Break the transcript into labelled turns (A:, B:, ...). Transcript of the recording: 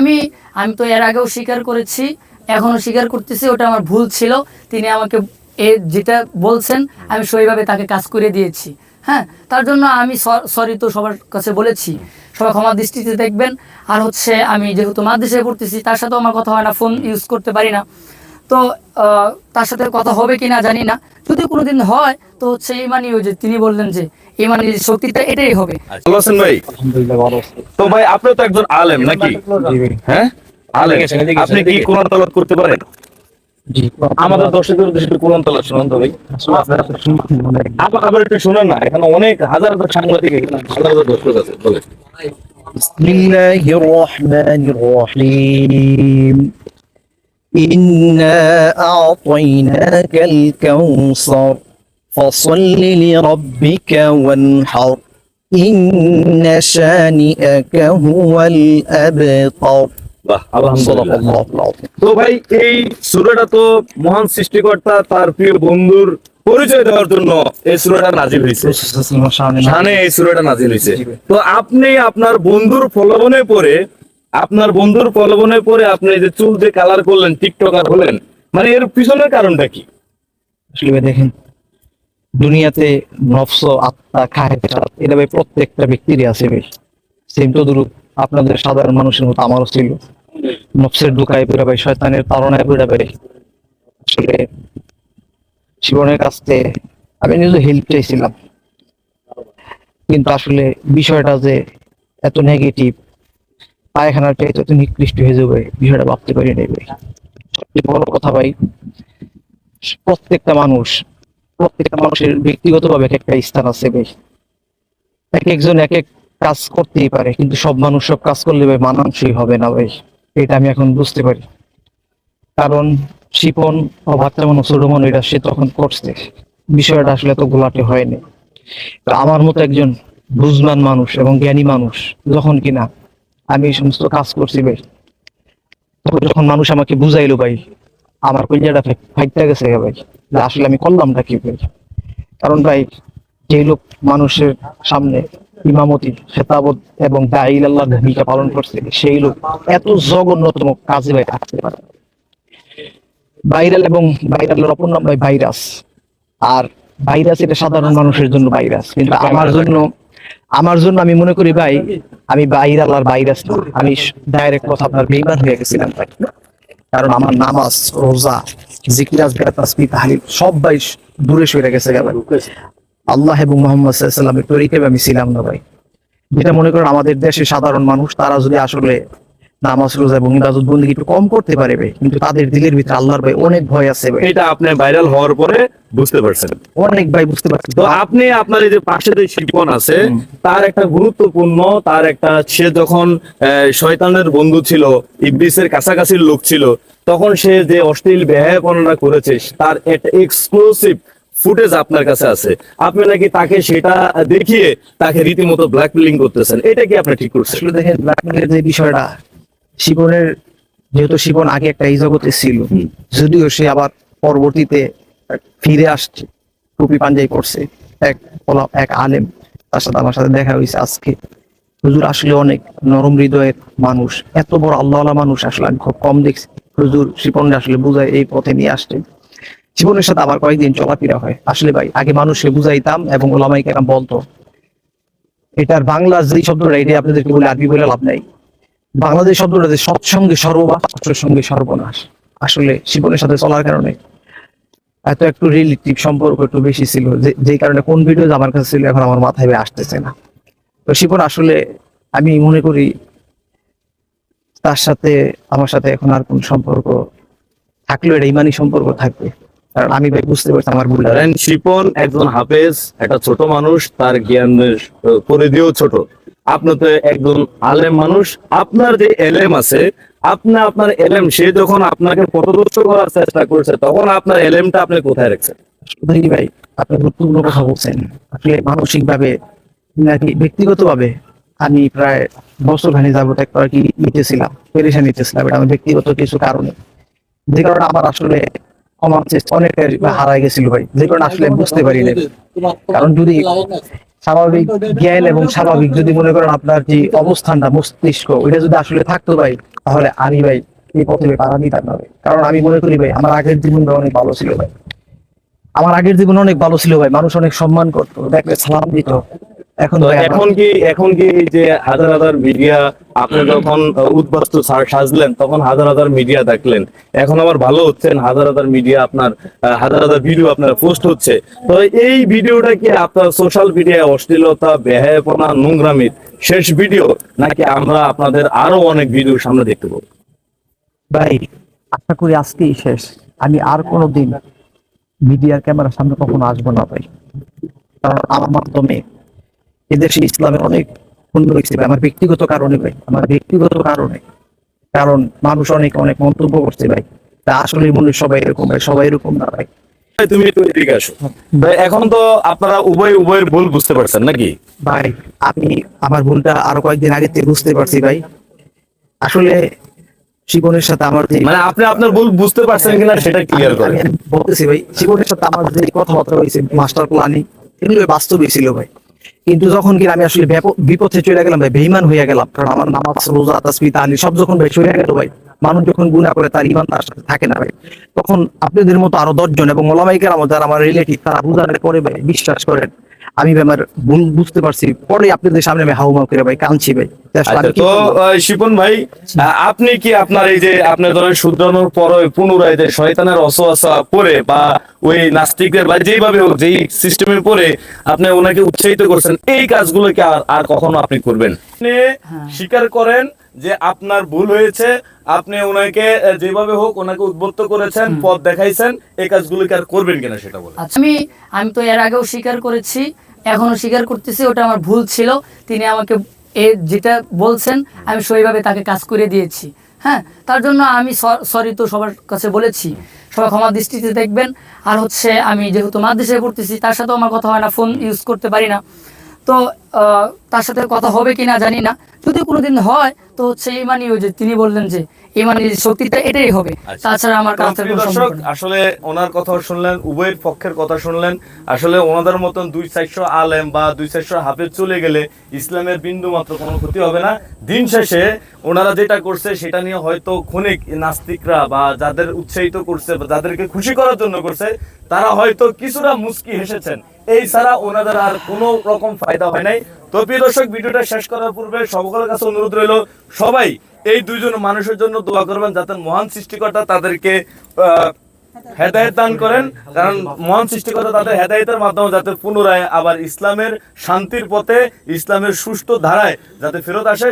A: আমি আমি তো এর আগেও স্বীকার করেছি এখনও স্বীকার করতেছি, ওটা আমার ভুল ছিল। তিনি আমাকে এ যেটা বলছেন, আমি সেইভাবে তাকে কাজ করে দিয়েছি। হ্যাঁ তার জন্য আমি সরি তো সবার কাছে বলেছি। সবাই ক্ষমা দৃষ্টিতে দেখবেন। আর হচ্ছে, আমি যেহেতু মাদ্রাসায় পড়তেছি, তার সাথেও আমার কথা হয় না ফোন ইউজ করতে পারি না। তো তার সাথে কথা হবে কি না জানি না। যদি কোনোদিন হয় তো হচ্ছে ইমানি ওই যে তিনি বললেন যে ইমানি শক্তিটা এটাই হবে
B: ভালো আছেন ভাই
C: আলহামদুলিল্লাহ ভালো আছি
B: তো ভাই আপনি তো একজন আলেম নাকি
C: জি ভাই।
B: হ্যাঁ আলেম আপনি কি কোরআন তালাত করতে পারেন
C: জি
B: আমাদের দর্শকদের উদ্দেশ্যে একটু কোরআন তালাত শুনুন তো ভাই
C: আসলে আপনারা তো শুনছেন মনে হয়।
B: আবার আবার একটু শুনেন না এখানে অনেক হাজার হাজার সাংবাদিক এখানে হাজার হাজার দর্শক আছে বলে
C: بسم الله الرحمن الرحيم إنا أعطيناك الكوثر فصل لربك وانحر إن شانئك هو الأبتر
B: বাহ
C: صدق
B: আলহামদুলিল্লাহ
C: الله العظيم
B: তো ভাই এই সূরাটা তো মহান সৃষ্টিকর্তা তার প্রিয় বন্ধুর পরিচয় দেওয়ার জন্য এই সূরাটা নাজিল হয়েছে শানে এই সূরাটা নাজিল হয়েছে
C: জি ভাই।
B: তো আপনি আপনার বন্ধুর প্রলোভনে পড়ে আপনার বন্ধুর প্রলোভনে পরে আপনি যে চুল যে কালার করলেন টিকটকার হলেন মানে এর পিছনের কারণটা কি?
C: আসলে দেখেন, দুনিয়াতে নফস, আত্মা খায় এটা ভাই প্রত্যেকটা ব্যক্তিরই আছে ভাই। সেম তো দূর আপনাদের সাধারণ মানুষের মতো আমারও ছিল। নফসের ঢুকায় বেড়া ভাই, শয়তানের তারণায় বেড়া ভাই। আসলে জীবনের কাছে আমি নিজে হেল্প চাইছিলাম। কিন্তু আসলে বিষয়টা যে এত নেগেটিভ পায়খানার চাইতে এত নিকৃষ্ট হয়ে যাবে, বিষয়টা ভাবতে পারি ভাই। সবচেয়ে বড় কথা ভাই, প্রত্যেকটা মানুষ, প্রত্যেকটা মানুষের ব্যক্তিগতভাবে এক একটা স্থান আছে ভাই। এক একজন এক এক কাজ করতেই পারে, কিন্তু সব মানুষ সব কাজ করলে ভাই মানানসই হবে না ভাই। এটা আমি এখন বুঝতে পারি। কারণ শিপন ও বাচ্চা মানুষ মানুষ এটা সে তখন করছে। বিষয়টা আসলে এত গোলাটে হয়নি। আমার মতো একজন বুঝমান মানুষ এবং জ্ঞানী মানুষ, যখন কিনা আমি এই সমস্ত কাজ করছি ভাই যখন মানুষ আমাকে বুঝাইলো ভাই, আমার কলিজাটা ফাইটটা গেছে ভাই। আসলে আমি করলামটা কি ভাই? কারণ ভাই যে লোক মানুষের সামনে ইমামতি, খেতাবত এবং দাইল আল্লাহ ভূমিকা পালন করছে, সেই লোক এত জঘন্যতম কাজে ভাই থাকতে পারে। ভাইরাল এবং ভাইরালের অপর নাম ভাই ভাইরাস। আর ভাইরাস এটা সাধারণ মানুষের জন্য ভাইরাস। কিন্তু আমার জন্য আমার জন্য আমি মনে করি ভাই, আমি বাইরে আল্লাহর বাইরে আসলাম আমি ডাইরেক্ট কথা আপনার বেইমান হয়ে গেছিলাম ভাই। কারণ আমার নামাজ, রোজা জিকিরাজ বেতাসমি তাহলিল সব ভাই দূরে সরে গেছে ভাই। আল্লাহ এবং মোহাম্মদ সাল্লামের তরিকে আমি ছিলাম না ভাই। যেটা মনে করেন আমাদের দেশে সাধারণ মানুষ, তারা যদি আসলে নামাজ রোজা এবং ইবাদত বন্দী একটু কম করতে পারে ভাই কিন্তু তাদের দিলের ভিতরে আল্লাহর ভাই অনেক ভয় আছে
B: এটা আপনি ভাইরাল হওয়ার পরে বুঝতে পারছেন।
C: অনেক ভাই বুঝতে পারছি।
B: তো আপনি আপনার এই যে পাশে যে শিল্পন আছে তার একটা গুরুত্বপূর্ণ তার একটা সে যখন শয়তানের বন্ধু ছিল ইবলিসের কাছাকাছির লোক ছিল তখন সে যে অশ্লীল ব্যয়াপনা করেছে তার একটা এক্সক্লুসিভ ফুটেজ আপনার কাছে আছে। আপনি নাকি তাকে সেটা দেখিয়ে তাকে রীতিমতো ব্ল্যাকমেলিং করতেছেন এটা কি আপনি ঠিক করছেন?
C: দেখেন ব্ল্যাকমেলের যে বিষয়টা শিবনের যেহেতু শিবন আগে একটা এই জগতে ছিল যদিও সে আবার পরবর্তীতে ফিরে আসছে টুপি পাঞ্জাই করছে এক এক আলেম তার সাথে আমার সাথে দেখা হয়েছে আজকে। হুজুর আসলে অনেক নরম হৃদয়ের মানুষ এত বড় আল্লাহ মানুষ আসলে আমি খুব কম দেখছি। হুজুর শিপনকে আসলে বুঝায় এই পথে নিয়ে আসছে। জীবনের সাথে আবার কয়েকদিন চলাফেরা হয়। আসলে ভাই আগে মানুষকে বুঝাইতাম এবং ওলামাই কেরাম বলতো এটার বাংলা যে শব্দটা এটা আপনাদেরকে বলে আরবি বলে লাভ নাই। বাংলাদেশ শব্দটা যে সৎসঙ্গে সর্ববাস সঙ্গে সর্বনাশ, আসলে জীবনের সাথে চলার কারণে এত একটু রিলেটিভ সম্পর্ক একটু বেশি ছিল, যে কারণে কোন ভিডিও আমার কাছে ছিল এখন আমার মাথায় আসতেছে না। তো শিবন আসলে আমি মনে করি তার সাথে, আমার সাথে এখন আর কোন সম্পর্ক থাকলেও এটা ইমানি সম্পর্ক থাকবে। কারণ আমি ভাই বুঝতে পারছি আমার ভুল
B: শিপন একজন হাফেজ, একটা ছোট মানুষ, তার জ্ঞানের পরিধিও ছোট। আপনি তো একজন আলেম মানুষ, আপনার যে এলেম আছে, আপনি আপনার এলেম, সে যখন আপনাকে পথদর্শ করার চেষ্টা করছে, তখন আপনার এলেমটা আপনি কোথায় রাখছেন?
C: ভাই আপনি গুরুত্বপূর্ণ কথা বলছেন। আসলে মানসিক ভাবে নাকি ব্যক্তিগত ভাবে আমি প্রায় বছর খানি যাবত একটা আর কি নিতেছিলাম, পেরেশান নিতেছিলাম, এটা আমার ব্যক্তিগত কিছু কারণে। যে কারণে আমার আসলে কমার চেষ্টা অনেকটা হারাই গেছিল ভাই, যে কারণে আসলে বুঝতে পারি না কারণ যদি স্বাভাবিক জ্ঞান এবং স্বাভাবিক যদি মনে করেন আপনার যে অবস্থানটা, মস্তিষ্ক, ওইটা যদি আসলে থাকতো ভাই, তাহলে আমি ভাই এই পথে পারা দিতাম না কারণ আমি মনে করি ভাই, আমার আগের জীবনটা অনেক ভালো ছিল ভাই। আমার আগের জীবন অনেক ভালো ছিল ভাই, মানুষ অনেক সম্মান করতো, দেখলে সালাম দিত। এখন
B: এখন কি এখন কি যে হাজার হাজার মিডিয়া আপনি যখন উদ্বাস্তু সাজলেন তখন হাজার হাজার মিডিয়া দেখলেন। এখন আবার ভালো হচ্ছেন হাজার হাজার মিডিয়া আপনার হাজার হাজার ভিডিও আপনার পোস্ট হচ্ছে। তো এই ভিডিওটা কি আপনার সোশ্যাল মিডিয়ায় অশ্লীলতা বেহায়াপনা নোংরামির শেষ ভিডিও নাকি আমরা আপনাদের আরও অনেক ভিডিও সামনে দেখতে পাবো?
C: ভাই আশা করি আজকেই শেষ। আমি আর কোনোদিন মিডিয়ার ক্যামেরার সামনে কখনো আসব না ভাই। কারণ আমার মাধ্যমে এদেশে ইসলামের অনেক পূর্ণ হয়েছে আমার ব্যক্তিগত কারণে ভাই আমার ব্যক্তিগত কারণে। কারণ মানুষ অনেক অনেক মন্তব্য করছে ভাই। তা আসলে মনে সবাই এরকম ভাই সবাই এরকম না ভাই।
B: ভাই, তুমি একটু এদিকে আসো। ভাই, এখন তো আপনারা উভয় উভয়ের ভুল বুঝতে পারছেন নাকি?
C: ভাই আমি আমার ভুলটা আরও কয়েকদিন আগে থেকে বুঝতে পারছি ভাই। আসলে জীবনের সাথে আমার যে
B: মানে আপনি আপনার ভুল বুঝতে পারছেন কিনা সেটা ক্লিয়ার
C: বলতেছি ভাই জীবনের সাথে আমার যে কথাবার্তা হয়েছে মাস্টার প্ল্যানিং এগুলো বাস্তবই ছিল ভাই। কিন্তু যখন কি আমি আসলে বিপথে চলে গেলাম ভাই বেইমান হয়ে গেলাম, কারণ আমার নামাজ, রোজা তাসবি তালি সব যখন ভাই চলে গেল ভাই, মানুষ যখন গুণা করে তার ইমান তার সাথে থাকে না ভাই। তখন আপনাদের মতো আরও দশজন এবং ওলামাইকার যারা আমার রিলেটিভ তারা বুঝানোর পরে ভাই বিশ্বাস করেন আমি ভাই আমার ভুল বুঝতে পারছি। পরে আপনাদের সামনে আমি হাউমাউ করে ভাই কাঁদছি ভাই।
B: আচ্ছা তো? শিপন ভাই আপনি কি আপনার এই যে আপনার ধরেন শুধরানোর পরে পুনরায় যে শয়তানের অসোয়াশা পরে বা ওই নাস্তিকদের বা যেইভাবে হোক যেই সিস্টেমের পরে আপনি ওনাকে উৎসাহিত করছেন এই কাজগুলোকে আর কখনো আপনি করবেন? আপনি স্বীকার করেন যে আপনার ভুল হয়েছে আপনি ওনাকে যেভাবে হোক ওনাকে উদ্বুদ্ধ করেছেন পথ দেখাইছেন এই কাজগুলো আর করবেন কিনা সেটা বলে
A: আচ্ছা আমি আমি তো এর আগেও স্বীকার করেছি এখনও স্বীকার করতেছি ওটা আমার ভুল ছিল তিনি আমাকে এ যেটা বলছেন আমি সেইভাবে তাকে কাজ করে দিয়েছি হ্যাঁ? তার জন্য আমি সরি তো সবার কাছে বলেছি সবাই ক্ষমা দৃষ্টিতে দেখবেন আর হচ্ছে আমি যেহেতু মাদ্রাসায় পড়তেছি তার সাথেও আমার কথা হয় না ফোন ইউজ করতে পারি না তো তার সাথে কথা হবে কি না জানি না। যদি কোনোদিন হয় তো হচ্ছে ইমানি ওই যে তিনি বললেন যে ইমানির শক্তিটা এটাই হবে।
B: আচ্ছা।
A: তাছাড়া আমার কাছে
B: দর্শক আসলে ওনার কথা শুনলেন উভয়ের পক্ষের কথা শুনলেন। আসলে ওনাদের মতন দুই চারশো আলেম বা দুই চারশো হাফেজ চলে গেলে ইসলামের বিন্দু মাত্র কোনো ক্ষতি হবে না। দিন শেষে ওনারা যেটা করছে সেটা নিয়ে হয়তো ক্ষণিক নাস্তিকরা বা যাদের উৎসাহিত করছে বা যাদেরকে খুশি করার জন্য করছে তারা হয়তো কিছুটা মুস্কি হেসেছেন। এই ছাড়া ওনাদের আর কোনো রকম ফায়দা হয় নাই। তো প্রিয় দর্শক, ভিডিওটা শেষ করার পূর্বে সকলের কাছে অনুরোধ রইল, সবাই এই দুইজন মানুষের জন্য দোয়া করবেন যাতে মহান সৃষ্টিকর্তা তাদেরকে হেদায়েত দান করেন। কারণ মহান সৃষ্টিকর্তা তাদের হেদায়েতের মাধ্যমে যাতে পুনরায় আবার ইসলামের শান্তির পথে, ইসলামের সুষ্ঠু ধারায় যাতে ফেরত আসে।